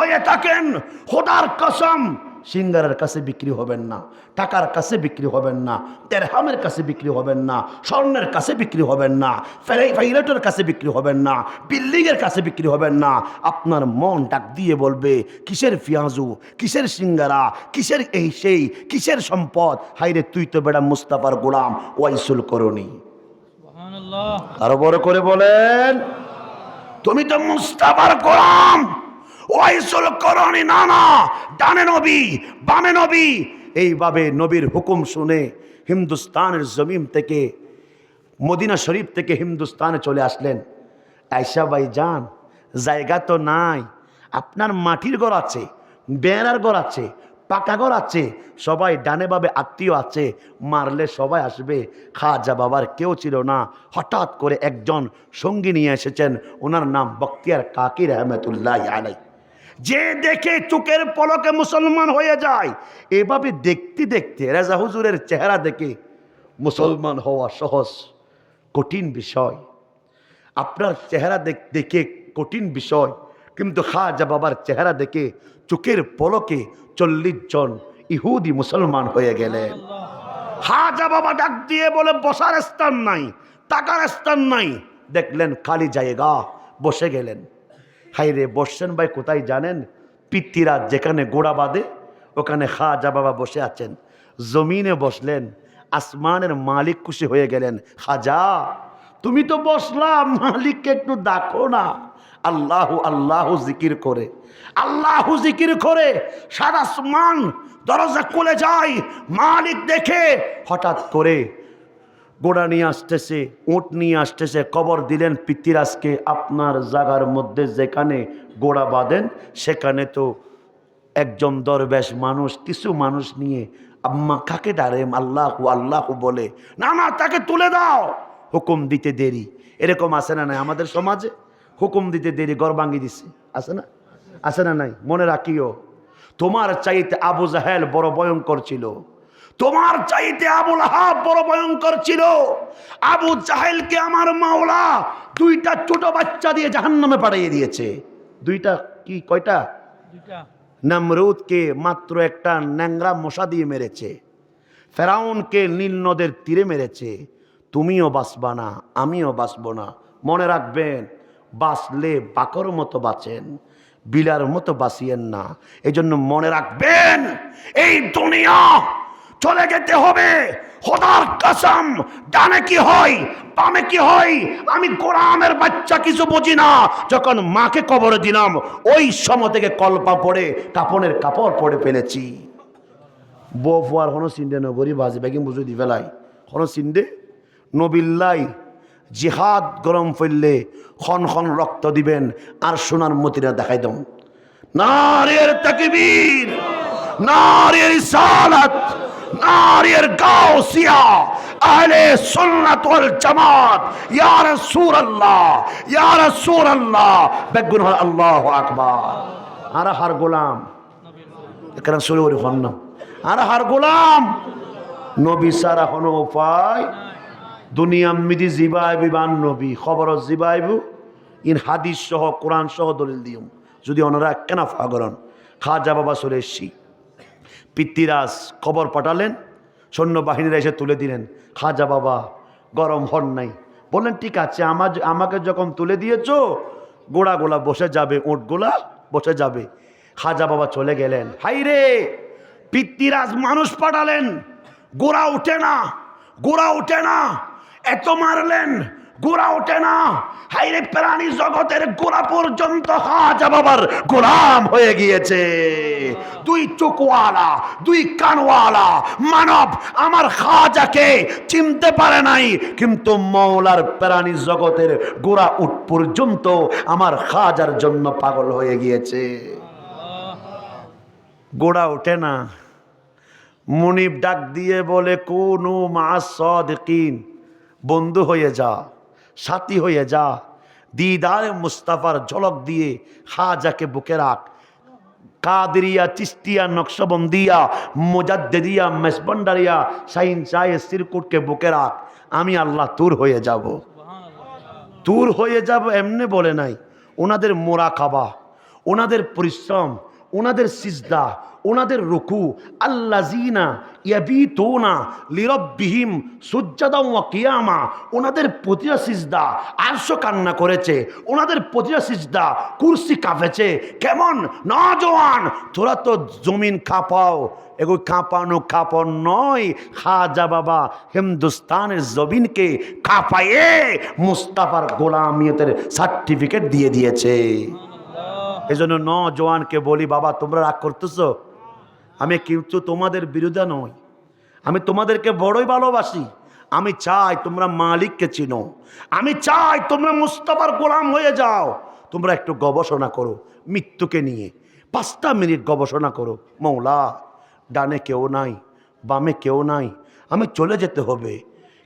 হয়ে থাকেন খোদার কসম সিঙ্গারের কাছে বিক্রি হবেন না টাকার কাছে বিক্রি হবেন না তেরহামের কাছে বিক্রি হবেন না স্বর্ণের কাছে বিক্রি হবেন না ফাইলেটের কাছে বিক্রি হবেন না বিল্ডিংয়ের কাছে বিক্রি হবেন না। আপনার মন ডাক দিয়ে বলবে কিসের পেঁয়াজু কিসের সিঙ্গারা কিসের এই সেই কিসের সম্পদ? হাইরে তুই তো বেড়া মুস্তাফার গোলাম ওয়াইসুল করনি আরও বড় করে বলেন তুমি তো মুস্তাফার গোলাম। ওয়াইসুল করনি না না। ডানে নবী, বামে নবী। এইভাবে নবীর হুকুম শুনে হিন্দুস্তানের জমিন থেকে, মদিনা শরীফ থেকে হিন্দুস্তানে চলে আসলেন। আয়সা ভাই, যান, জায়গা তো নাই। আপনার মাটির ঘর আছে, বেড়ার ঘর আছে, পাকা ঘর আছে, সবাই ডানে বাবে আত্মীয় আছে। মারলে সবাই আসবে, খাজা বাবার কেউ ছিল না। হঠাৎ করে একজন সঙ্গী নিয়ে এসেছেন, ওনার নাম বক্তিয়ার কাকির রহমতুল্লাহ আলাই যে দেখে চোখের পলকে মুসলমান হয়ে যায়, এভাবে দেখতে দেখতে রাজা হুজুরের চেহারা দেখে মুসলমান হওয়া সহজ, কঠিন বিষয়। আপনার চেহারা দেখ- কঠিন বিষয়, কিন্তু খাজা বাবার চেহারা দেখে চোখের পলকে চল্লিশ জন ইহুদি মুসলমান হয়ে গেলেন। খাজা বাবা ডাক দিয়ে বলে, বসার স্থান নাই, টাকার স্থান নাই। দেখলেন খালি জায়গা, বসে গেলেন। হাই রে বসছেন ভাই, কোথায় জানেন? পিতৃরাজ যেখানে গোড়া বাঁধে, ওখানে খা খাজা বাবা বসে আছেন। জমিনে বসলেন, আসমানের মালিক খুশি হয়ে গেলেন। খাজা, তুমি তো বসলাম মালিককে একটু ডাকো না। আল্লাহ আল্লাহ জিকির করে। আল্লাহ জিকির করে, সারা আসমান দরজা খুলে যায়, মালিক দেখে হঠাৎ করে গোড়া নিয়ে আসতেছে উঁট নিয়ে আসতেছে, কবর দিলেন পিতৃরাজকে আপনার জাগার মধ্যে যেখানে গোড়া বাঁধেন, সেখানে তো একজন দরবেশ মানুষ, কিছু মানুষ নিয়ে, আম্মা কাকে ডারে, আল্লাহ আল্লাহ বলে, না না, তাকে তুলে দাও। হুকুম দিতে দেরি। এরকম আছে না নাই আমাদের সমাজে? হুকুম দিতে দেরি গড় ভাঙ্গি দিছে। আছে না? আছে না নাই? মনে রাখিও। তোমার চাইতে আবু জাহেল বড় ভয়ঙ্কর ছিল। তোমার চাইতে আবুল আহাব বড় ভয়ঙ্কর ছিল। আবু জাহেলকে আমার মাওলা দুইটা ছোট বাচ্চা দিয়ে জাহান্নামে পাঠিয়ে দিয়েছে। দুইটা কি কয়টা? দুইটা। নমরুদকে মাত্র একটা ন্যাংরা মশা দিয়ে মেরেছে। ফেরাউনকে নীল নদের তীরে মেরেছে। তুমিও বাঁচবা না আমিও বাঁচব না। মনে রাখবেন বাঁচলে বাকর মতো বাঁচেন বিলার মতো বাঁচিয়েন না। এই জন্য মনে রাখবেন এই দুনিয়া চলে যেতে হবে। খোদার কসম, ডানে কি হয়, বামে কি হয়, আমি গোলামের বাচ্চা কিছু বুঝি না। যখন মাকে কবরে দিলাম, ওই সময় থেকে কল্পা পড়ে, কাপনের কাপড় পরে ফেলেছি। বউ ফুয়ার কোনো চিন্তে নগরী বাজি বেগিম বুঝে দি ফেলাই কোনো চিন্তে নবিল্লাই জিহাদ গরম ফেললে খন খন রক্ত দিবেন, আর সোনার মতিরা দেখাই দম। নারীর তাকবীর! নারীর সালাত নারীর গাউসিয়া, আহলে সুন্নাত ওয়াল জামাত। ইয়া রাসূলুল্লাহ ইয়া রাসূলুল্লাহ। বেগুন আল্লাহু আকবার। আর হার গোলাম এখানে শুরু করি হন না আর হার গোলাম, নবী সারা হন উপায় দুনিয়া মিদি জিবাইবি বান নবী, খবর জিবাইবু, ইন হাদিস সহ, কোরআন সহ দলিল দিম যদি ওনারা কেনা ফাগরন, খাজা বাবা চলে পিতৃরাজ খবর পাঠালেন, সৈন্যবাহিনীরা এসে তুলে দিলেন। খাজা বাবা, গরম হন নাই। বললেন, ঠিক আছে আমার আমাকে যখন তুলে দিয়েছ, গোড়া গোলা বসে যাবে, উঁট গোলা বসে যাবে। খাজা বাবা চলে গেলেন। হাই রে পিতৃরাজ মানুষ পাঠালেন, গোড়া ওঠে না, গোড়া ওঠে না, এত মারলেন গোড়া ওঠে না। হাইরে প্রাণী জগতের গোড়া পর্যন্ত খাজা বাবার গোলাম হয়ে গিয়েছে। দুই চোখওয়ালা, দুই কানওয়ালা মানব আমার খাজাকে চিনতে পারে নাই, কিন্তু মৌলার প্রাণী জগতের গোড়া উঠ পর্যন্ত আমার খাজার জন্য পাগল হয়ে গিয়েছে। গোড়া ওঠে না। মুনিব ডাক দিয়ে বলে, কোনো কোন মাসদিন বন্ধু হয়ে যা। সাথী হয়ে যা। দিদারে মুস্তাফার ঝলক দিয়ে খাজাকে বুকে রাখ। কাদরিয়া, চিস্তিয়া, নকশবন্দিয়া, মোজাদ্দেদিয়া, মেসবন্ডারিয়া, শাহিন শাহে সিরকুটকে বুকে রাখ। আমি আল্লাহ তোর হয়ে যাব। তোর হয়ে যাব এমনি বলে নাই। ওনাদের মোরা খাবা ওনাদের পরিশ্রম, ওনাদের সিজদা ওনাদের রুকু আল্লাজিনা ইয়াবি ইয়াবিতুনা লিরব্বিহিম সুজ্জাদা ওয়া কিয়ামা ওনাদের প্রতিটা সিজদা আরশো কান্না করেছে ওনাদের প্রতিটা সিজদা কুরসি কাঁপেছে। কেমন? নজওয়ান। তোরা তো জমিন কাঁপাও এগো কাঁপানো কাঁপন নয়। খাজা বাবা হিন্দুস্তানের জমিনকে কাঁপায়ে মুস্তাফার গোলামিয়তের সার্টিফিকেট দিয়ে দিয়েছে। এই জন্য নজওয়ানকে বলি বাবা তোমরা রাগ করতেছো? আমি কিন্তু তোমাদের বিরুদ্ধে নই। আমি তোমাদেরকে বড়ই ভালোবাসি। আমি চাই তোমরা মালিককে চিনো। আমি চাই তোমরা মুস্তাফার গোলাম হয়ে যাও। তোমরা একটু গবেষণা করো মৃত্যুকে নিয়ে। পাঁচটা মিনিট গবেষণা করো। মৌলা, ডানে কেউ নাই, বামে কেউ নাই। আমি চলে যেতে হবে।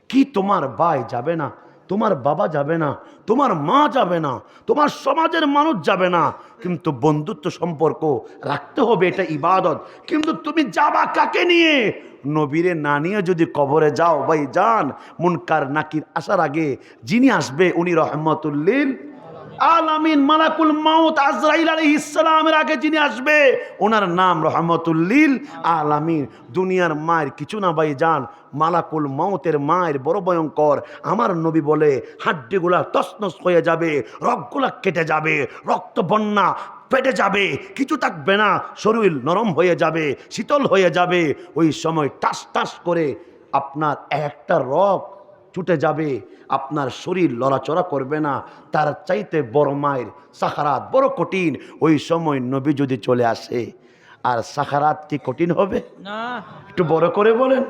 কি তোমার ভাই যাবে না? তোমার বাবা যাবে না, তোমার মা যাবে না, তোমার সমাজের মানুষ যাবে না। কিন্তু বন্ধুত্ব সম্পর্ক রাখতে হবে, এটা ইবাদত। কিন্তু তুমি যাবা কাকে নিয়ে? নবীরে না নিয়ে যদি কবরে যাও, ভাই যান, মুনকার নাকির আসার আগে যিনি আসবে, উনি রহমতুল্লিল আলামিন মালাকুল মাউত আজরাইল আলাইহিস সালামের আগে যিনি আসবে, ওনার নাম রহমতুল্লিল আলামিন। দুনিয়ার মায়ের কিছু না ভাই যান মালাকুল মাউতের মায়ের বড় ভয়ঙ্কর। আমার নবী বলে, হাড্ডিগুলা তসনস হয়ে যাবে রক্তগুলা কেটে যাবে, রক্ত বন্যা পেটে যাবে, কিছু থাকবে না, শরীর নরম হয়ে যাবে, শীতল হয়ে যাবে। ওই সময় টাস টাস করে আপনার একটা রক ছুটে যাবে, আপনার শরীর লড়াচড়া করবে না। তার চাইতে বড় মায়ের সাহারাত বড় কঠিন। ওই সময় নবী যদি চলে আসে আর সাখারাত কি কঠিন হবে? না। একটু বড় করে বলেন।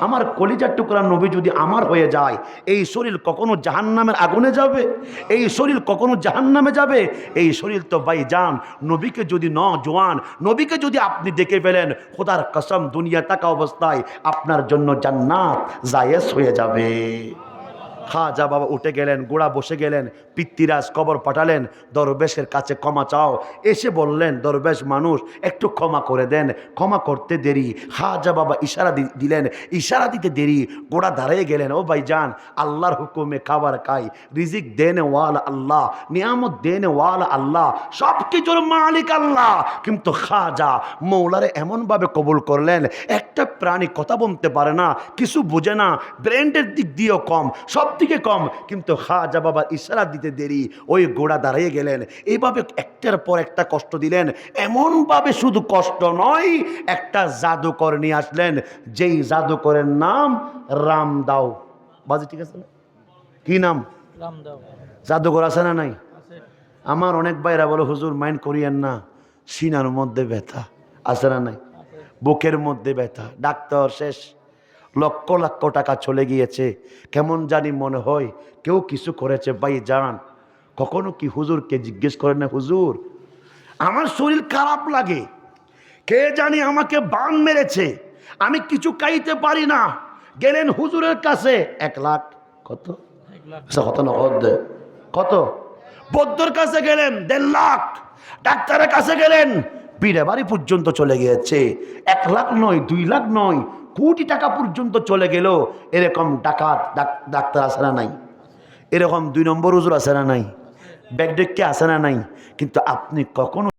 আমার কলিজার টুকরা নবী যদি আমার হয়ে যায় এই শরীর কখনো জাহান্নামের আগুনে যাবে? এই শরীর কখনো জাহান্নামে যাবে? এই শরীর তো ভাই যান নবীকে যদি ন জোয়ান নবীকে যদি আপনি দেখে ফেলেন খোদার কসম দুনিয়া থাকা অবস্থায় আপনার জন্য জান্নাত জায়েজ হয়ে যাবে। খাজা বাবা উঠে গেলেন, গোড়া বসে গেলেন, পিতৃরাজ কবর পাঠালেন, দরবেশের কাছে ক্ষমা চাও। এসে বললেন, দরবেশ মানুষ, একটু ক্ষমা করে দেন, ক্ষমা করতে দেরি। খাজা বাবা ইশারা দিলেন, ইশারা দিতে দেরি। গোড়া দাঁড়িয়ে গেলেন, ও ভাই যান আল্লাহর হুকুমে খাবার খাই। রিজিক দেনে ওয়াল আল্লাহ, নিয়ামত দেনে ওয়াল আল্লাহ, সব কিছুর মালিক আল্লাহ। কিন্তু খাজা মৌলারে এমনভাবে কবুল করলেন, একটা প্রাণী কথা বলতে পারে না, কিছু বোঝে না ব্রেন্ডের দিক দিয়েও কম, সব দিকে কম। কিন্তু খাজা বাবা ইশারা দিতে দেরি ওই গোড়া দাঁড়িয়ে গেলেন। এইভাবে একটার পর একটা কষ্ট দিলেন। এমনভাবে শুধু কষ্ট নয় একটা জাদুকর নিয়ে আসলেন। যেই জাদুকরের নাম রামদাও। বাজে ঠিক আছে না? কি নাম? জাদুকর আছে না নাই? আমার অনেক ভাইরা বলে হুজুর মাইন্ড করিয়েন না। সিনার মধ্যে ব্যথা। আছে না নাই? বুকের মধ্যে ব্যথা। ডাক্তার শেষ। লক্ষ লক্ষ টাকা চলে গিয়েছে। কেমন জানি মনে হয় কেউ কিছু করেছে। ভাই যান কখনো কি হুজুরকে জিজ্ঞেস করেন না হুজুর আমার শরীর খারাপ লাগে। কে জানি আমাকে বান মেরেছে। আমি কিছু খাইতে পারি না। গেলেন হুজুরের কাছে। এক লাখ। কত? আচ্ছা, কত নগদ কত? বৌদ্ধর কাছে গেলেন দেড় লাখ। ডাক্তারের কাছে গেলেন বিড়ে বাড়ি পর্যন্ত চলে গিয়েছে। এক লাখ নয়, দুই লাখ নয় কোটি টাকা পর্যন্ত চলে গেল। এরকম ডাকাত ডাক- ডাক্তার আসে না নাই? এরকম দুই নম্বর উজুর আসে না নাই? ব্যাগ ডেককে আসে না নাই? কিন্তু আপনি কখনো